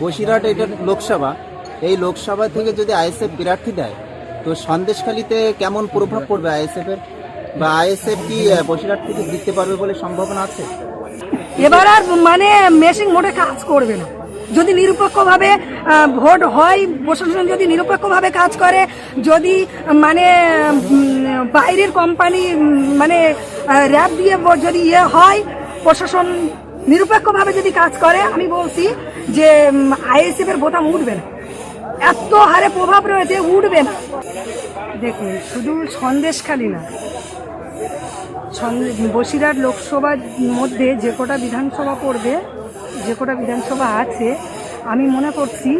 বসিরহাট এটা লোকসভা। এই লোকসভা থেকে যদি আইএসএফ প্রার্থী দেয়, তো সন্দেশখালীতে কেমন প্রভাব পড়বে আইএসএফ এর? বা আইএসএফ কি বসিরহাট থেকে জিততে পারবে বলে সম্ভাবনা আছে? এবার আর মানে মেশিন মোটে কাজ করবে না। যদি নিরপেক্ষভাবে ভোট হয়, প্রশাসন যদি নিরপেক্ষভাবে কাজ করে, যদি মানে বাইরের কোম্পানি মানে র্যাব দিয়ে যদি ইয়ে হয়, প্রশাসন নিরপেক্ষভাবে যদি কাজ করে, আমি বলছি যে আইএসএফ এর বোতাম উঠবে না। এত হারে প্রভাব রয়েছে, উঠবে না। দেখুন, শুধু সন্দেশখালী না। বসিরহাট লোকসভার মধ্যে যে কটা বিধানসভা পড়বে, যে কটা বিধানসভা আছে, আমি মনে করছি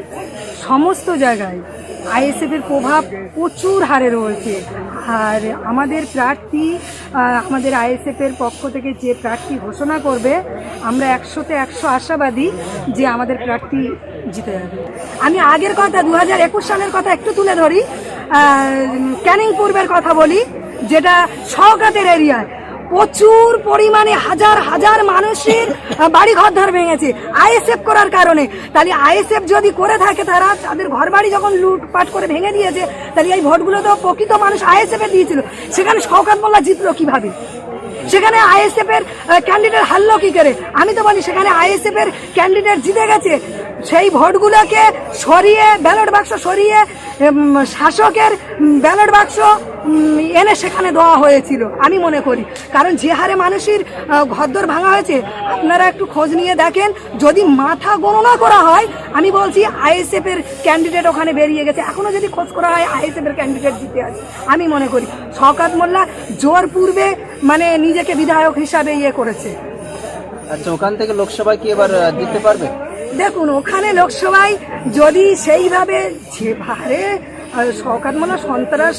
সমস্ত জায়গায় আইএসএফের প্রভাব প্রচুর হারে রয়েছে। আর আমাদের প্রার্থী আমাদের আইএসএফের পক্ষ থেকে যে প্রার্থী ঘোষণা করবে, আমরা একশোতে একশো আশাবাদী যে আমাদের প্রার্থী জিতে যাবে। আমি আগের কথা দু হাজার একুশ সালের কথা একটু তুলে ধরি। ক্যানিং পূর্বের কথা বলি, যেটা সহকাতের এরিয়ায় প্রচুর পরিমাণে হাজার হাজার মানুষের বাড়ি ঘর ধর ভেঙেছে। আইএসএফ করার কারণে। তাহলে আইএসএফ যদি করে থাকে তারা, তাদের ঘর বাড়ি যখন লুটপাট করে ভেঙে দিয়েছে, তাহলে এই ভোটগুলো তো প্রকৃত মানুষ আইএসএফ দিয়েছিল। সেখানে শওকাত মোল্লা জিতলো কীভাবে? সেখানে আইএসএফ এর ক্যান্ডিডেট হারলো কি করে? আমি তো বলি, সেখানে আইএসএফ এর ক্যান্ডিডেট জিতে গেছে। সেই ভোটগুলোকে সরিয়ে ব্যালট বাক্স সরিয়ে শাসকের ব্যালট বাক্স এনে সেখানে দেওয়া হয়েছিল, আমি মনে করি। কারণ যে হারে মানুষের ঘরদোর ভাঙা হয়েছে, আপনারা একটু খোঁজ নিয়ে দেখেন, যদি মাথা গণনা করা হয়, আমি বলছি আইএসএফ এর ক্যান্ডিডেট ওখানে বেরিয়ে গেছে। এখনও যদি খোঁজ করা হয়, আইএসএফ এর ক্যান্ডিডেট জিতে আছে। আমি মনে করি, শওকাত মোল্লা জোর পূর্বে মানে নিজেকে বিধায়ক হিসাবে ইয়ে করেছে। আচ্ছা ওখান থেকে লোকসভায় কি এবার জিততে পারবে? দেখুন ওখানে লোকসভায় যদি সেইভাবে যে হারে আহ, শওকাত সন্ত্রাস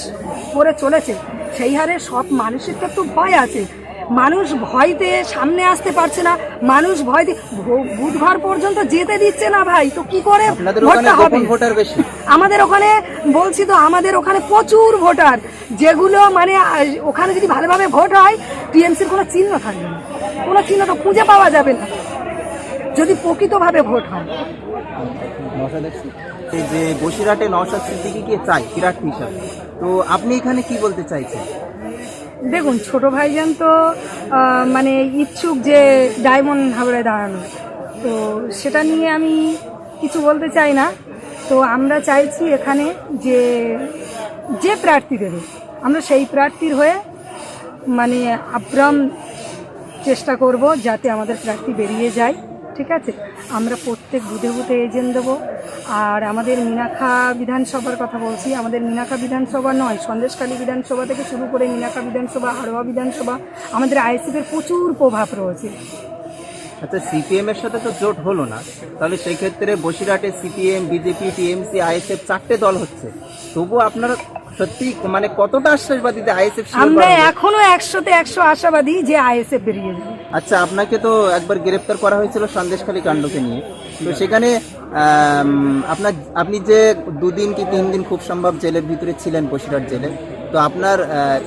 করে চলেছে সেই হারে সব মানুষের তো একটু ভয় আছে। মানুষ ভয়তে সামনে আসতে পারছে না মানুষ ভয়তে বুধবার পর্যন্ত যেতে দিচ্ছে না ভাই তো কি করে ভোটটা হবে? আমাদের ওখানে বলছি তো আমাদের ওখানে প্রচুর ভোটার যেগুলো মানে ওখানে যদি ভালোভাবে ভোট হয় টিএমসির কোনো চিহ্ন থাকবে না। কোনো চিহ্ন তো খুঁজে পাওয়া যাবে না। যদি প্রকৃতভাবে ভোট হয়। এই যে বসিরহাটে নওশাদ সিদ্দিকিকে চাই প্রার্থী হিসাবে তো আপনি এখানে কি বলতে চাইছেন? দেখুন ছোট ভাইজান তো মানে ইচ্ছুক যে ডায়মন্ড হাবড়ায় দাঁড়ানো। তো সেটা নিয়ে আমি কিছু বলতে চাই না। তো আমরা চাইছি এখানে যে যে প্রার্থী দেবে আমরা সেই প্রার্থীর হয়ে মানে আপ্রাম চেষ্টা করব যাতে আমাদের প্রার্থী বেরিয়ে যায়। ঠিক আছে? আমরা প্রত্যেক বুধে বুধে এজেন্ট দেবো। আর আমাদের মিনাখা বিধানসভার কথা বলছি। আমাদের মিনাখা বিধানসভা নয় সন্দেশকালী বিধানসভা থেকে শুরু করে মিনাখা বিধানসভা, হাড়োয়া বিধানসভা, আমাদের আইএসএফের প্রচুর প্রভাব রয়েছে। আচ্ছা সিপিএম এর সাথে তো জোট হলো না। তাহলে সেই ক্ষেত্রে বসিরহাটে সিপিএম, বিজেপি, টিএমসি, আইএসএফ চারটে দল হচ্ছে। তবু আপনারা সত্যি মানে কতটা আশ্বাসবাদীতে আইএসএফ আমরা এখনও একশোতে একশো আশাবাদী যে আইএসএফ বেরিয়ে যাবে। আচ্ছা আপনাকে তো একবার গ্রেপ্তার করা হয়েছিল সন্দেশখালী কাণ্ডকে নিয়ে। তো সেখানে আপনার আপনি যে দুদিন কি তিন দিন খুব সম্ভব জেলের ভিতরে ছিলেন বসিরহাট জেলে তো আপনার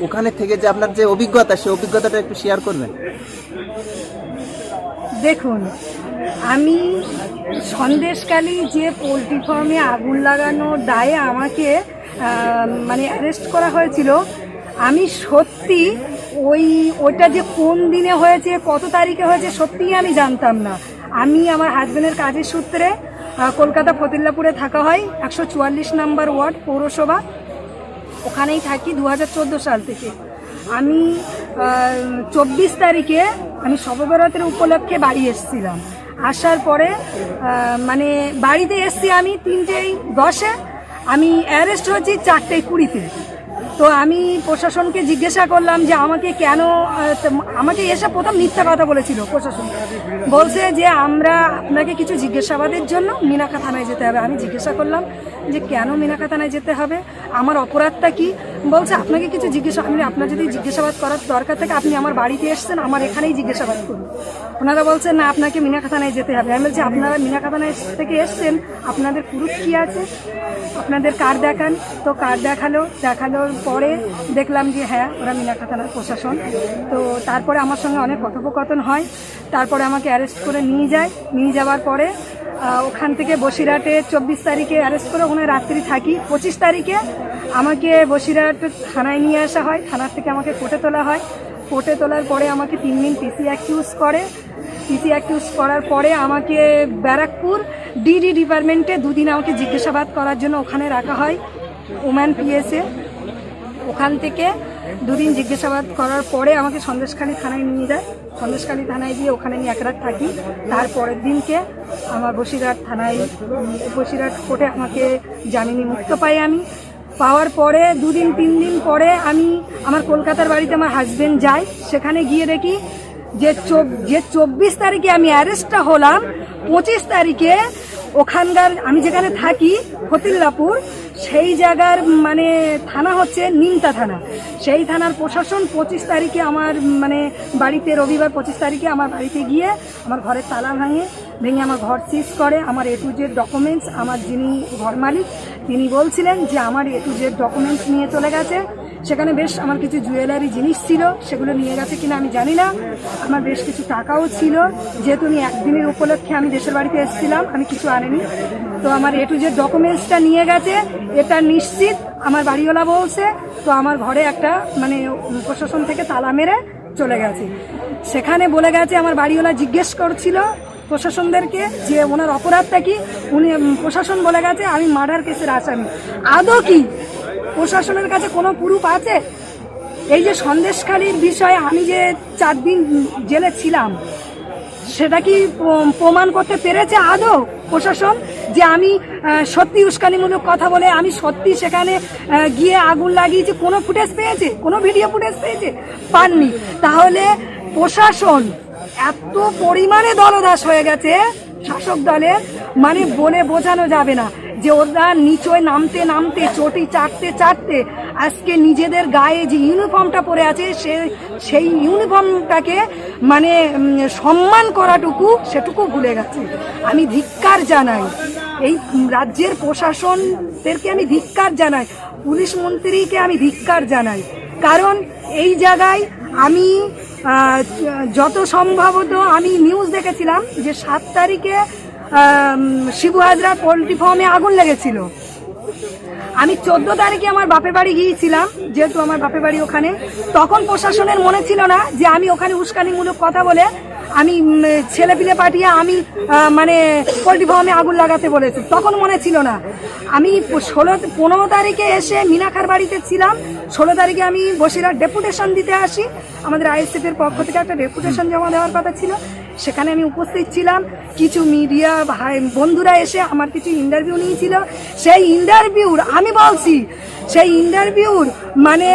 ওখানে থেকে যে আপনার যে অভিজ্ঞতা সেই অভিজ্ঞতাটা একটু শেয়ার করবেন? দেখুন আমি সন্দেশকালী যে পোলট্রি ফার্মে আগুন লাগানোর দায়ে আমাকে মানে অ্যারেস্ট করা হয়েছিল। আমি সত্যি ওই ওটা যে কোন দিনে হয়েছে, কত তারিখে হয়েছে, সত্যিই আমি জানতাম না। আমি আমার হাজব্যান্ডের কাজের সূত্রে কলকাতা ফতিল্লাপুরে থাকা হয়, একশো চুয়াল্লিশ নাম্বার ওয়ার্ড, পৌরসভা। ওখানেই থাকি দু হাজার চোদ্দ সাল থেকে। আমি চব্বিশ তারিখে আমি সর্বভারতের উপলক্ষে বাড়ি এসেছিলাম। আসার পরে মানে বাড়িতে এসছি আমি তিনটেই, দশে আমি অ্যারেস্ট হয়েছি চারটে কুড়িতে। তো আমি প্রশাসনকে জিজ্ঞাসা করলাম যে আমাকে কেন, আমাকে এসে প্রথম মিথ্যা কথা বলেছিল প্রশাসন। বলছে যে আমরা আপনাকে কিছু জিজ্ঞাসাবাদের জন্য মিনাখা থানায় যেতে হবে। আমি জিজ্ঞাসা করলাম যে কেন মিনাখা থানায় যেতে হবে? আমার অপরাধটা কি? বলছে, আপনাকে কিছু জিজ্ঞাসা আমি আপনার যদি জিজ্ঞাসাবাদ করার দরকার থাকে, আপনি আমার বাড়িতে এসছেন, আমার এখানেই জিজ্ঞাসাবাদ করুন। ওনারা বলছেন, না, আপনাকে মিনাখা থানায় যেতে হবে। আমি বলছি, আপনারা মিনাখা থানায় থেকে এসছেন, আপনাদের পুরুষ কী আছে? আপনাদের কার্ড দেখান? তো কার্ড দেখাল? দেখানোর পরে দেখলাম যে হ্যাঁ ওরা মিনাখা থানার প্রশাসন। তো তারপরে আমার সঙ্গে অনেক কথোপকথন হয়। তারপরে আমাকে অ্যারেস্ট করে নিয়ে যায়। নিয়ে যাওয়ার পরে ওখান থেকে বসিরহাটে চব্বিশ তারিখে অ্যারেস্ট করে, ওখানে রাত্রি থাকি। পঁচিশ তারিখে আমাকে বসিরহাট থানায় নিয়ে আসা হয়। থানার থেকে আমাকে কোর্টে তোলা হয়। কোর্টে তোলার পরে আমাকে তিন দিন পিসি অ্যাকিউজ করে। পিসি অ্যাকিউজ করার পরে আমাকে ব্যারাকপুর ডিডি ডিপার্টমেন্টে দুদিন আমাকে জিজ্ঞাসাবাদ করার জন্য ওখানে রাখা হয় ওম্যান পিএসএ ওখান থেকে দুদিন জিজ্ঞাসাবাদ করার পরে আমাকে সন্দেশখালী থানায় নিয়ে যায়। সন্দেশখালী থানায় গিয়ে ওখানে আমি এক রাত থাকি। তারপরের দিনকে আমার বসিরহাট থানায় বসিরহাট কোর্টে আমাকে জামিনি মুক্ত পাই আমি। পাওয়ার পরে, দুদিন তিন দিন পরে আমি আমার কলকাতার বাড়িতে আমার হাজবেন্ড যাই সেখানে গিয়ে দেখি যে যে চব্বিশ তারিখে আমি অ্যারেস্টটা হলাম, পঁচিশ তারিখে ওখানকার আমি যেখানে থাকি, ফতিল্লাপুর, সেই জায়গার মানে থানা হচ্ছে নিমতা থানা। সেই থানার প্রশাসন পঁচিশ তারিখে আমার মানে বাড়িতে রবিবার পঁচিশ তারিখে আমার বাড়িতে গিয়ে আমার ঘরের তালা ভাঙে। ভেঙে আমার ঘর সিজ করে, আমার এ টু ডকুমেন্টস আমার যিনি ঘর মালিক, তিনি বলছিলেন যে আমার এ টু ডকুমেন্টস নিয়ে চলে গেছে। সেখানে বেশ আমার কিছু জুয়েলারি জিনিস ছিল, সেগুলো নিয়ে গেছে কিনা আমি জানি না। আমার বেশ কিছু টাকাও ছিল, যেহেতু আমি একদিনের উপলক্ষে আমি দেশের বাড়িতে এসেছিলাম, আমি কিছু আনিনি। তো আমার এ টু ডকুমেন্টসটা নিয়ে গেছে, এটা নিশ্চিত আমার বাড়িওয়ালা বলছে, তো আমার ঘরে একটা মানে প্রশাসন থেকে তালা মেরে চলে গেছে। সেখানে বলে গেছে, আমার বাড়িওয়ালা জিজ্ঞেস করছিল প্রশাসনদেরকে যে ওনার অপরাধটা কি, উনি প্রশাসন বলে গেছে, আমি মার্ডার কেসের আসামি। আদৌ কি প্রশাসনের কাছে কোনো প্রুফ আছে? এই যে সন্দেশখালীর বিষয়ে আমি যে চার দিন জেলে ছিলাম, সেটা কি প্রমাণ করতে পেরেছে আদৌ প্রশাসন? যে আমি সত্যি উস্কানিমূলক কথা বলে আমি সত্যি সেখানে গিয়ে আগুন লাগিয়েছি, কোনো ফুটেজ পেয়েছে? কোনো ভিডিও ফুটেজ পেয়েছে? পাননি। তাহলে প্রশাসন এত পরিমাণে দলদাস হয়ে গেছে শাসক দলের মানে বলে বোঝানো যাবে না যে ওরা নিচয় নামতে নামতে, চটি চাটতে চাটতে, আজকে নিজেদের গায়ে যে ইউনিফর্মটা পরে আছে, সে, সেই ইউনিফর্মটাকে মানে সম্মান করাটুকু সেটুকু ভুলে গেছে। আমি ধিক্কার জানাই, এই রাজ্যের প্রশাসনদেরকে আমি ধিক্কার জানাই, পুলিশ মন্ত্রীকে আমি ধিক্কার জানাই। কারণ এই জায়গায় আমি যত সম্ভবত আমি নিউজ দেখেছিলাম যে সাত তারিখে শিবু হাজরা পোলট্রি ফার্মে আগুন লেগেছিল। আমি চোদ্দ তারিখে আমার বাপের বাড়ি গিয়েছিলাম, যেহেতু আমার বাপের বাড়ি ওখানে। তখন প্রশাসনের মনে ছিল না যে আমি ওখানে উস্কানিমূলক কথা বলে আমি ছেলে পিলে পাঠিয়ে আমি মানে পোলট্রি ফার্মে আগুন লাগাতে বলেছি। তখন মনে ছিল না। আমি ষোলো, পনেরো তারিখে এসে মিনাখার বাড়িতে ছিলাম। ষোলো তারিখে আমি বসিরহাট ডেপুটেশন দিতে আসি। আমাদের আইএসএফ এর পক্ষ থেকে একটা ডেপুটেশন জমা দেওয়ার কথা ছিল। সেখানে আমি উপস্থিত ছিলাম। কিছু মিডিয়া ভাই বন্ধুরা এসে আমার কিছু ইন্টারভিউ নিয়েছিল। সেই ইন্টারভিউর আমি বলছি, সেই ইন্টারভিউর মানে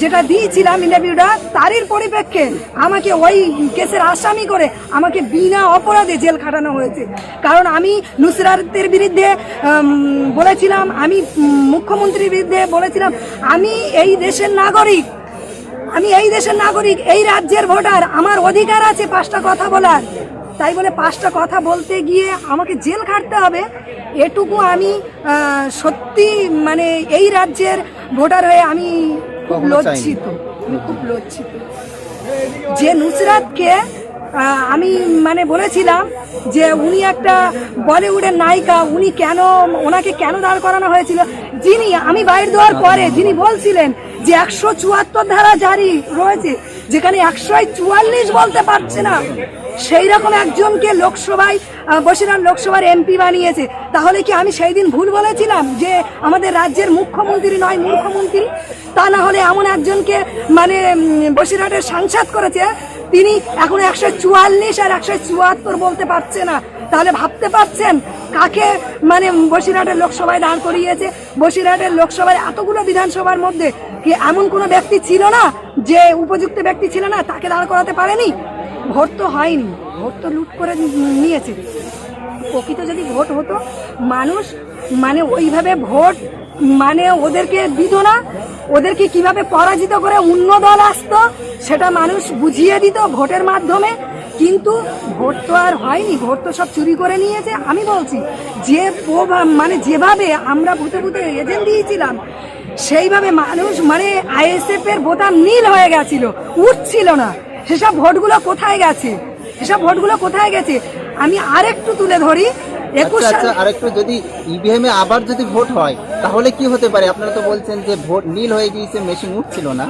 যেটা দিয়েছিলাম ইন্টারভিউটা তারই পরিপ্রেক্ষে আমাকে ওই কেসের আসামি করে আমাকে বিনা অপরাধে জেল খাটানো হয়েছে। কারণ আমি নুসরাতের বিরুদ্ধে বলেছিলাম, আমি মুখ্যমন্ত্রীর বিরুদ্ধে বলেছিলাম, আমি এই দেশের নাগরিক। আমি এই দেশের নাগরিক এই রাজ্যের ভোটার আমার অধিকার আছে পাঁচটা কথা বলার। তাই বলে পাঁচটা কথা বলতে গিয়ে আমাকে জেল খাটতে হবে এটুকু আমি সত্যি মানে এই রাজ্যের ভোটার হয়ে আমি খুব লজ্জিত আমি খুব লজ্জিত। যে নুসরাতকে আমি মানে বলেছিলাম যে উনি একটা বলিউডের নায়িকা, উনি কেন, ওনাকে কেন দাঁড় করানো হয়েছিল? যিনি, আমি বাইর দেওয়ার পরে যিনি বলছিলেন যে একশো চুয়াত্তর ধারা জারি রয়েছে, যেখানে একশো চুয়াল্লিশ বলতে পারছে না, সেই রকম একজনকে লোকসভায় বসিরহাট লোকসভার এমপি বানিয়েছে। তাহলে কি আমি সেই দিন ভুল বলেছিলাম যে আমাদের রাজ্যের মুখ্যমন্ত্রী নয় মুখ্যমন্ত্রী তা না হলে এমন একজনকে মানে বসিরহাটের সাংসদ করেছে তিনি এখন একশো চুয়াল্লিশ আর একশো চুয়াত্তর বলতে পারছে না। তাহলে ভাবতে পারছেন কাকে? মানে বসিরহাটের লোকসভায় দাঁড় করিয়েছে। বসিরহাটের লোকসভায় এতগুলো বিধানসভার মধ্যে কি এমন কোনো ব্যক্তি ছিল না যে উপযুক্ত ব্যক্তি ছিল না, তাকে দাঁড় করাতে পারেনি? ভোট তো হয়নি। ভোট তো লুট করে নিয়েছে। প্রকৃত যদি ভোট হতো, মানুষ মানে ওইভাবে ভোট মানে ওদেরকে দিত না, ওদেরকে কীভাবে পরাজিত করে অন্য দল আসতো, সেটা মানুষ বুঝিয়ে দিত ভোটের মাধ্যমে। কিন্তু ভোট তো আর হয়নি, ভোট তো সব চুরি করে নিয়েছে। আমি বলছি, যে মানে যেভাবে আমরা ভূতে ভূতে এজেন্ট দিয়েছিলাম, সেইভাবে মানুষ মানে আইএসএফ এর বোতাম নীল হয়ে গেছিল, উঠছিল না। সেসব ভোটগুলো কোথায় গেছে? সেসব ভোটগুলো কোথায় গেছে? আমি আরেকটু তুলে ধরি একুশ আচ্ছা আচ্ছা আরেকটু যদি ইভিএম এ আবার যদি ভোট হয় তাহলে কি হতে পারে? আপনারা তো বলছেন যে ভোট নীল হয়ে গিয়েছে মেশিন উঠছিল না।